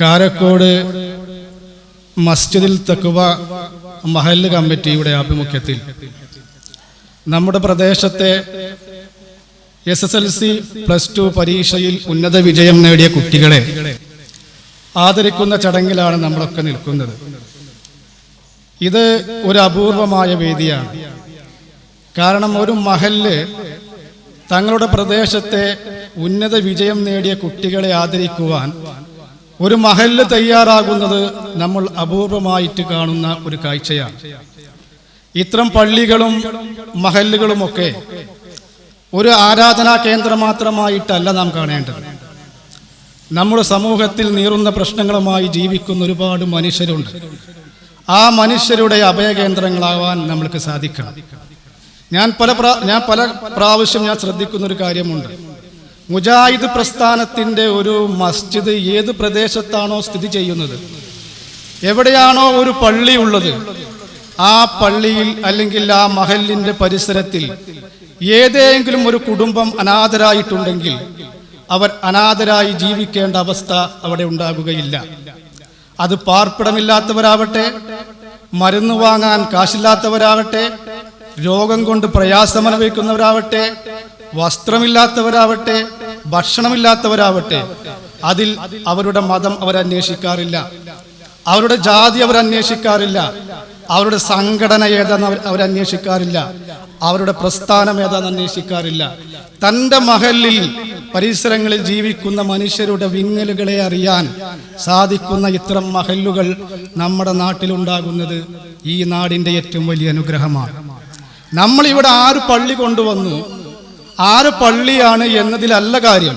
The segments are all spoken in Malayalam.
കാരക്കോട് മസ്ജിദിൽ തക്കുവ മഹല്ല് കമ്മിറ്റിയുടെ ആഭിമുഖ്യത്തിൽ. നമ്മുടെ പ്രദേശത്തെ S S L C plus two പരീക്ഷയിൽ ഉന്നത വിജയം നേടിയ കുട്ടികളെ ആദരിക്കുന്ന ചടങ്ങിലാണ് നമ്മളൊക്കെ നിൽക്കുന്നത്. ഇത് ഒരു അപൂർവമായ വേദിയാണ്. കാരണം ഒരു മഹൽ തങ്ങളുടെ പ്രദേശത്തെ ഉന്നത വിജയം നേടിയ കുട്ടികളെ ആദരിക്കുവാൻ ഒരു മഹല്ല് തയ്യാറാകുന്നത് നമ്മൾ അപൂർവമായിട്ട് കാണുന്ന ഒരു കാഴ്ചയാണ്. ഇത്തരം പള്ളികളും മഹല്ലുകളുമൊക്കെ ഒരു ആരാധനാ കേന്ദ്രം മാത്രമായിട്ടല്ല നാം കാണേണ്ടത്. നമ്മുടെ സമൂഹത്തിൽ നീറുന്ന പ്രശ്നങ്ങളുമായി ജീവിക്കുന്ന ഒരുപാട് മനുഷ്യരുണ്ട്. ആ മനുഷ്യരുടെ അഭയകേന്ദ്രങ്ങളാവാൻ നമ്മൾക്ക് സാധിക്കണം. ഞാൻ പല ഞാൻ പല പ്രാവശ്യം ഞാൻ ശ്രദ്ധിക്കുന്ന ഒരു കാര്യമുണ്ട്. മുജാഹിദ് പ്രസ്ഥാനത്തിന്റെ ഒരു മസ്ജിദ് ഏത് പ്രദേശത്താണോ സ്ഥിതി ചെയ്യുന്നത്? എവിടെയാണോ ഒരു പള്ളി ഉള്ളത് ആ പള്ളിയിൽ അല്ലെങ്കിൽ ആ മഹലിന്റെ പരിസരത്തിൽ ഏതെങ്കിലും ഒരു കുടുംബം അനാഥരായിട്ടുണ്ടെങ്കിൽ അവർ അനാഥരായി ജീവിക്കേണ്ട അവസ്ഥ അവിടെ ഉണ്ടാകുകയില്ല. അത് പാർപ്പിടമില്ലാത്തവരാവട്ടെ മരുന്ന് വാങ്ങാൻ കാശില്ലാത്തവരാവട്ടെ രോഗം കൊണ്ട് പ്രയാസം അനുഭവിക്കുന്നവരാവട്ടെ വസ്ത്രമില്ലാത്തവരാവട്ടെ ഭക്ഷണമില്ലാത്തവരാവട്ടെ അതിൽ അവരുടെ മതം അവരന്വേഷിക്കാറില്ല. അവരുടെ ജാതി അവരന്വേഷിക്കാറില്ല. അവരുടെ സംഘടന ഏതാന്ന് അവരന്വേഷിക്കാറില്ല. അവരുടെ പ്രസ്ഥാനം ഏതാന്ന് അന്വേഷിക്കാറില്ല. തന്റെ മഹലിൽ പരിസരങ്ങളിൽ ജീവിക്കുന്ന മനുഷ്യരുടെ വിങ്ങലുകളെ അറിയാൻ സാധിക്കുന്ന ഇത്തരം മഹല്ലുകൾ നമ്മുടെ നാട്ടിലുണ്ടാകുന്നത് ഈ നാടിന്റെ ഏറ്റവും വലിയ അനുഗ്രഹമാണ്. നമ്മളിവിടെ ആര് പള്ളി കൊണ്ടുവന്നു? ആറ് പള്ളിയാണ് എന്നതിലല്ല കാര്യം.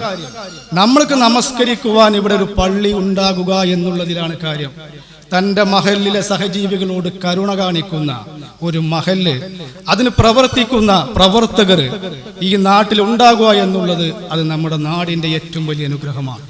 നമ്മൾക്ക് നമസ്കരിക്കുവാൻ ഇവിടെ ഒരു പള്ളി ഉണ്ടാകുക എന്നുള്ളതിലാണ് കാര്യം. തന്റെ മഹലിലെ സഹജീവികളോട് കരുണ കാണിക്കുന്ന ഒരു മഹൽ അതിന് പ്രവർത്തിക്കുന്ന പ്രവർത്തകർ ഈ നാട്ടിൽ ഉണ്ടാകുക എന്നുള്ളത് അത് നമ്മുടെ നാടിന്റെ ഏറ്റവും വലിയ അനുഗ്രഹമാണ്.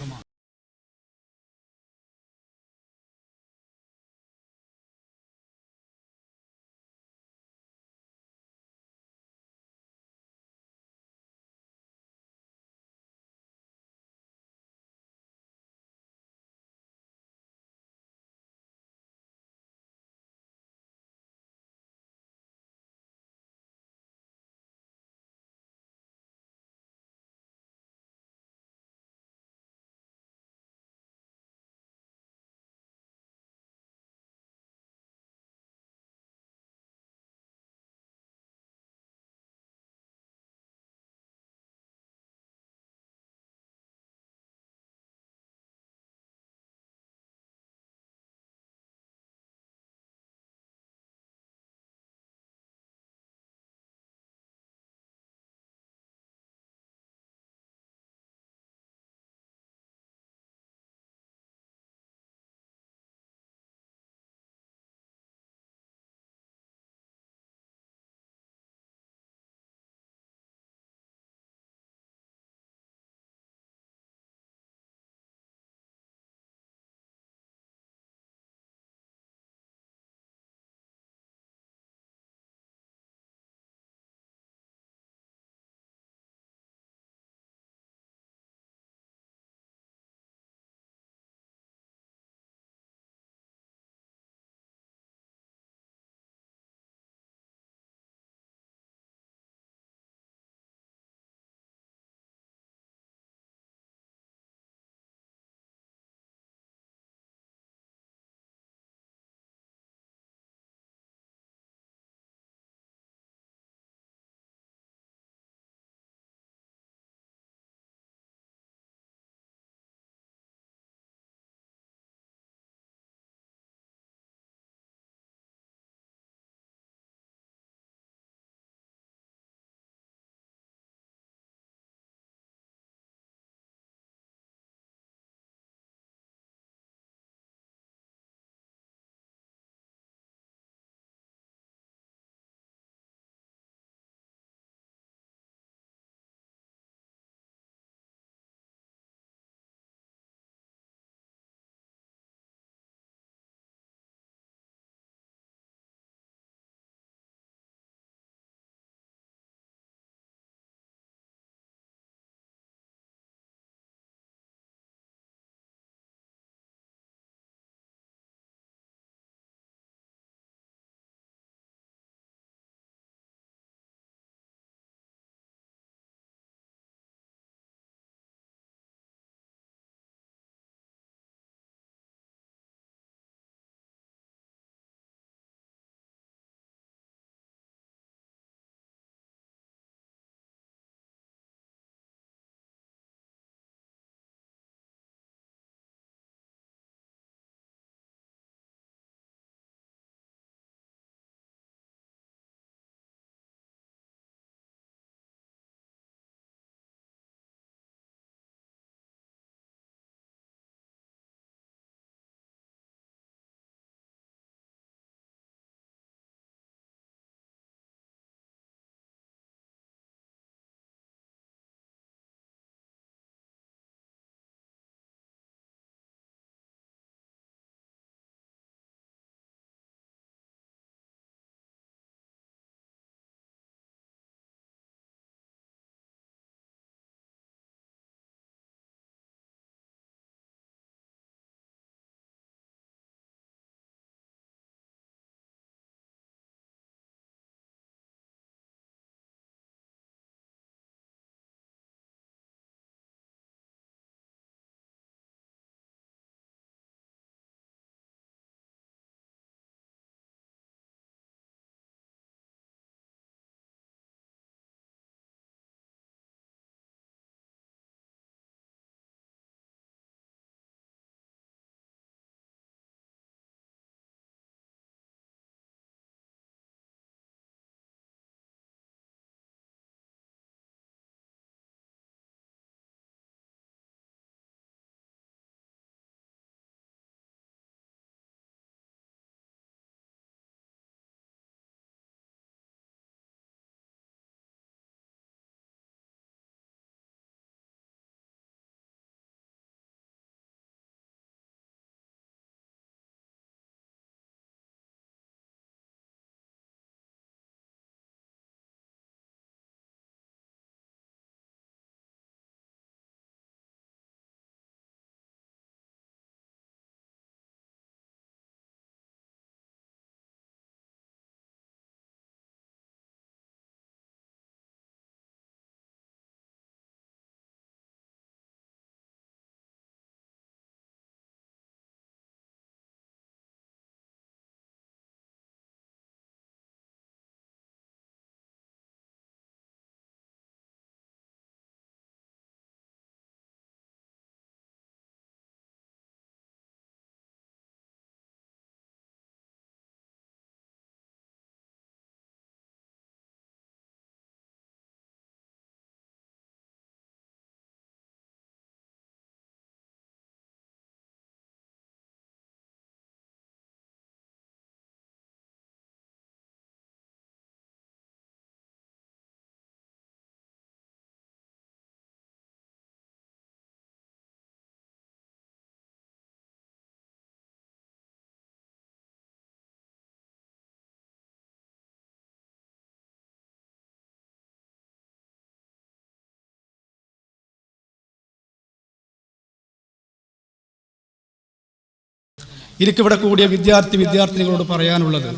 എനിക്കിവിടെ കൂടിയ വിദ്യാർത്ഥി വിദ്യാർത്ഥിനികളോട് പറയാനുള്ളത്.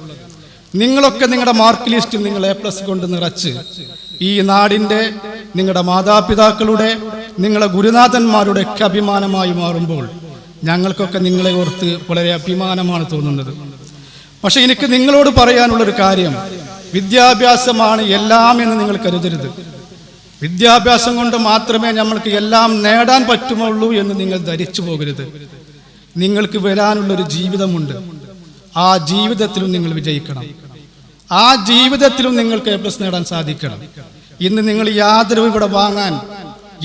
നിങ്ങളൊക്കെ നിങ്ങളുടെ മാർക്ക് ലിസ്റ്റിൽ നിങ്ങൾ എ പ്ലസ് കൊണ്ട് നിറച്ച് ഈ നാടിന്റെ നിങ്ങളുടെ മാതാപിതാക്കളുടെ നിങ്ങളുടെ ഗുരുനാഥന്മാരുടെ ഒക്കെ അഭിമാനമായി മാറുമ്പോൾ ഞങ്ങൾക്കൊക്കെ നിങ്ങളെ ഓർത്ത് വളരെ അഭിമാനമാണ് തോന്നുന്നത്. പക്ഷെ എനിക്ക് നിങ്ങളോട് പറയാനുള്ളൊരു കാര്യം വിദ്യാഭ്യാസമാണ് എല്ലാം എന്ന് നിങ്ങൾ കരുതരുത്. വിദ്യാഭ്യാസം കൊണ്ട് മാത്രമേ നമ്മൾക്ക് എല്ലാം നേടാൻ പറ്റുമുള്ളൂ എന്ന് നിങ്ങൾ ധരിച്ചു പോകരുത്. നിങ്ങൾക്ക് വരാനുള്ളൊരു ജീവിതമുണ്ട്. ആ ജീവിതത്തിലും നിങ്ങൾ വിജയിക്കണം. ആ ജീവിതത്തിലും നിങ്ങൾക്ക് എ പ്ലസ് നേടാൻ സാധിക്കണം. ഇന്ന് നിങ്ങൾ യാതൊരു ഇവിടെ വാങ്ങാൻ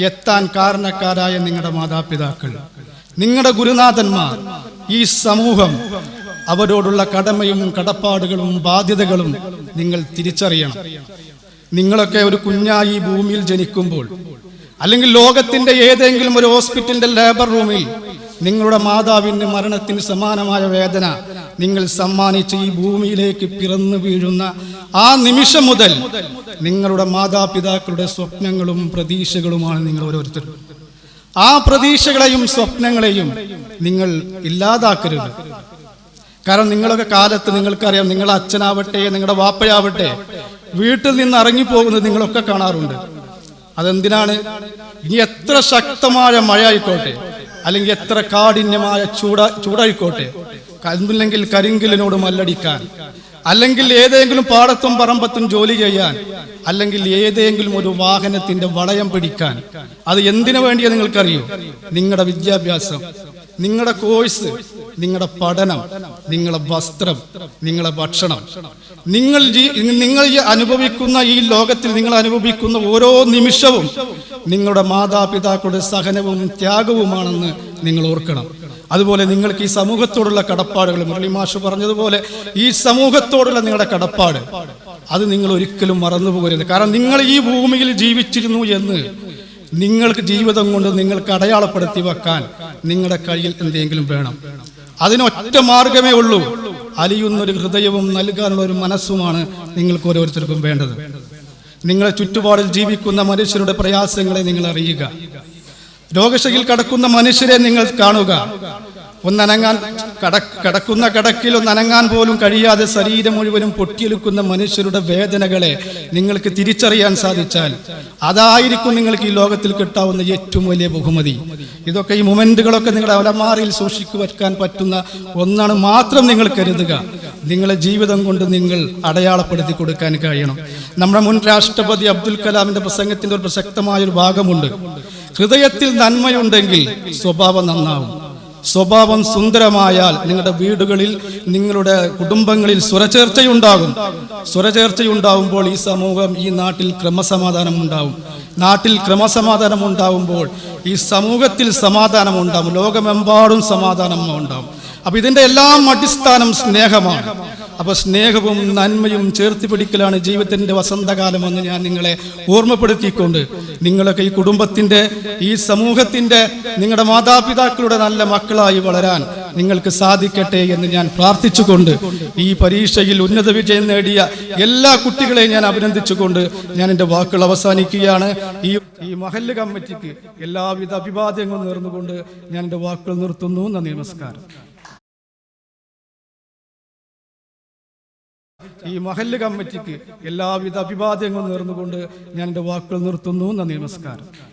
എത്താൻ കാരണക്കാരായ നിങ്ങളുടെ മാതാപിതാക്കൾ നിങ്ങളുടെ ഗുരുനാഥന്മാർ ഈ സമൂഹം അവരോടുള്ള കടമയും കടപ്പാടുകളും ബാധ്യതകളും നിങ്ങൾ തിരിച്ചറിയണം. നിങ്ങളൊക്കെ ഒരു കുഞ്ഞായി ഭൂമിയിൽ ജനിക്കുമ്പോൾ അല്ലെങ്കിൽ ലോകത്തിന്റെ ഏതെങ്കിലും ഒരു ഹോസ്പിറ്റലിന്റെ ലേബർ റൂമിൽ നിങ്ങളുടെ മാതാവിന്റെ മരണത്തിന് സമാനമായ വേദന നിങ്ങൾ സമ്മാനിച്ച് ഈ ഭൂമിയിലേക്ക് പിറന്നു വീഴുന്ന ആ നിമിഷം മുതൽ നിങ്ങളുടെ മാതാപിതാക്കളുടെ സ്വപ്നങ്ങളും പ്രതീക്ഷകളുമാണ് നിങ്ങൾ ഓരോരുത്തരും ആ പ്രതീക്ഷകളെയും സ്വപ്നങ്ങളെയും നിങ്ങൾ ഇല്ലാതാക്കരുത്. കാരണം നിങ്ങളൊക്കെ കാലത്ത് നിങ്ങൾക്കറിയാം നിങ്ങളുടെ അച്ഛനാവട്ടെ നിങ്ങളുടെ വാപ്പയാവട്ടെ വീട്ടിൽ നിന്ന് ഇറങ്ങിപ്പോകുന്നത് നിങ്ങളൊക്കെ കാണാറുണ്ട്. അതെന്തിനാണ്? ഇനി എത്ര ശക്തമായ മഴ ആയിക്കോട്ടെ. അല്ലെങ്കിൽ എത്ര കാഠിന്യമായ ചൂട ചൂടായിക്കോട്ടെ. കല്ലില്ലെങ്കിൽ കരിങ്കലിനോട് മല്ലടിക്കാൻ. അല്ലെങ്കിൽ ഏതെങ്കിലും പാടത്തും പറമ്പത്തും ജോലി ചെയ്യാൻ. അല്ലെങ്കിൽ ഏതെങ്കിലും ഒരു വാഹനത്തിന്റെ വളയം പിടിക്കാൻ. അത് എന്തിനു വേണ്ടിയാ നിങ്ങൾക്കറിയോ? നിങ്ങളുടെ വിദ്യാഭ്യാസം. നിങ്ങളുടെ കോഴ്സ് നിങ്ങളുടെ പഠനം നിങ്ങളുടെ വസ്ത്രം നിങ്ങളുടെ ഭക്ഷണം. നിങ്ങൾ നിങ്ങൾ അനുഭവിക്കുന്ന ഈ ലോകത്തിൽ നിങ്ങൾ അനുഭവിക്കുന്ന ഓരോ നിമിഷവും നിങ്ങളുടെ മാതാപിതാക്കളുടെ സഹനവും ത്യാഗവുമാണെന്ന് നിങ്ങൾ ഓർക്കണം. അതുപോലെ നിങ്ങൾക്ക് ഈ സമൂഹത്തോടുള്ള കടപ്പാടുകൾ മുരളി മാഷ് പറഞ്ഞതുപോലെ ഈ സമൂഹത്തോടുള്ള നിങ്ങളുടെ കടപ്പാട് അത് നിങ്ങൾ ഒരിക്കലും മറന്നു പോകരുത് കാരണം നിങ്ങൾ ഈ ഭൂമിയിൽ ജീവിച്ചിരുന്നു എന്ന് നിങ്ങൾക്ക് ജീവിതം കൊണ്ട് നിങ്ങൾക്ക് അടയാളപ്പെടുത്തി വെക്കാൻ നിങ്ങളുടെ കയ്യിൽ എന്തെങ്കിലും വേണം. അതിനൊറ്റ മാർഗമേ ഉള്ളൂ. അലിയുന്നൊരു ഹൃദയവും നൽകാനുള്ള ഒരു മനസ്സുമാണ് നിങ്ങൾക്ക് ഓരോരുത്തർക്കും വേണ്ടത്. നിങ്ങളെ ചുറ്റുപാടിൽ ജീവിക്കുന്ന മനുഷ്യരുടെ പ്രയാസങ്ങളെ നിങ്ങൾ അറിയുക. രോഗശയിൽ കടക്കുന്ന മനുഷ്യരെ നിങ്ങൾ കാണുക. ഒന്നനങ്ങാൻ കട കടക്കുന്ന കടക്കിൽ നനങ്ങാൻ പോലും കഴിയാതെ ശരീരം മുഴുവനും പൊട്ടിയെടുക്കുന്ന മനുഷ്യരുടെ വേദനകളെ നിങ്ങൾക്ക് തിരിച്ചറിയാൻ സാധിച്ചാൽ അതായിരിക്കും നിങ്ങൾക്ക് ഈ ലോകത്തിൽ കിട്ടാവുന്ന ഏറ്റവും വലിയ ബഹുമതി. ഇതൊക്കെ ഈ മൊമെന്റുകളൊക്കെ നിങ്ങളുടെ അലമാറിയിൽ സൂക്ഷിക്കു വയ്ക്കാൻ പറ്റുന്ന ഒന്നാണ് മാത്രം നിങ്ങൾ കരുതുക. നിങ്ങളെ ജീവിതം കൊണ്ട് നിങ്ങൾ അടയാളപ്പെടുത്തി കൊടുക്കാൻ കഴിയണം. നമ്മുടെ മുൻ രാഷ്ട്രപതി അബ്ദുൽ കലാമിന്റെ പ്രസംഗത്തിന്റെ ഒരു പ്രസക്തമായ ഒരു ഭാഗമുണ്ട്. ഹൃദയത്തിൽ നന്മയുണ്ടെങ്കിൽ സ്വഭാവം നന്നാവും. സ്വഭാവം സുന്ദരമായാൽ നിങ്ങളുടെ വീടുകളിൽ നിങ്ങളുടെ കുടുംബങ്ങളിൽ സ്വരചേർച്ചയുണ്ടാകും. സ്വരചേർച്ചയുണ്ടാവുമ്പോൾ ഈ സമൂഹം ഈ നാട്ടിൽ ക്രമസമാധാനം ഉണ്ടാവും നാട്ടിൽ ക്രമസമാധാനം ഉണ്ടാവുമ്പോൾ ഈ സമൂഹത്തിൽ സമാധാനം ഉണ്ടാവും ലോകമെമ്പാടും സമാധാനം ഉണ്ടാവും. അപ്പൊ ഇതിന്റെ എല്ലാം അടിസ്ഥാനം സ്നേഹമാണ്. അപ്പൊ സ്നേഹവും നന്മയും ചേർത്ത് പിടിക്കലാണ് ജീവിതത്തിന്റെ വസന്തകാലമെന്ന് ഞാൻ നിങ്ങളെ ഓർമ്മപ്പെടുത്തിക്കൊണ്ട് നിങ്ങളൊക്കെ ഈ കുടുംബത്തിന്റെ ഈ സമൂഹത്തിന്റെ നിങ്ങളുടെ മാതാപിതാക്കളുടെ നല്ല മക്കളായി വളരാൻ നിങ്ങൾക്ക് സാധിക്കട്ടെ എന്ന് ഞാൻ പ്രാർത്ഥിച്ചുകൊണ്ട് ഈ പരീക്ഷയിൽ ഉന്നത വിജയം നേടിയ എല്ലാ കുട്ടികളെയും ഞാൻ അഭിനന്ദിച്ചുകൊണ്ട് ഞാൻ എന്റെ വാക്കുകൾ അവസാനിക്കുകയാണ്. ഈ ഈ മഹല്ല് കമ്മിറ്റിക്ക് എല്ലാവിധ അഭിവാദ്യങ്ങളും നേർന്നുകൊണ്ട് ഞാൻ എന്റെ വാക്കുകൾ നിർത്തുന്നു. നന്ദി നമസ്കാരം. ഈ മഹല്ല് കമ്മിറ്റിക്ക് എല്ലാവിധ അഭിവാദ്യങ്ങളും നേർന്നുകൊണ്ട് ഞാൻ എന്റെ വാക്കുകൾ നിർത്തുന്നു. നന്ദി നമസ്കാരം.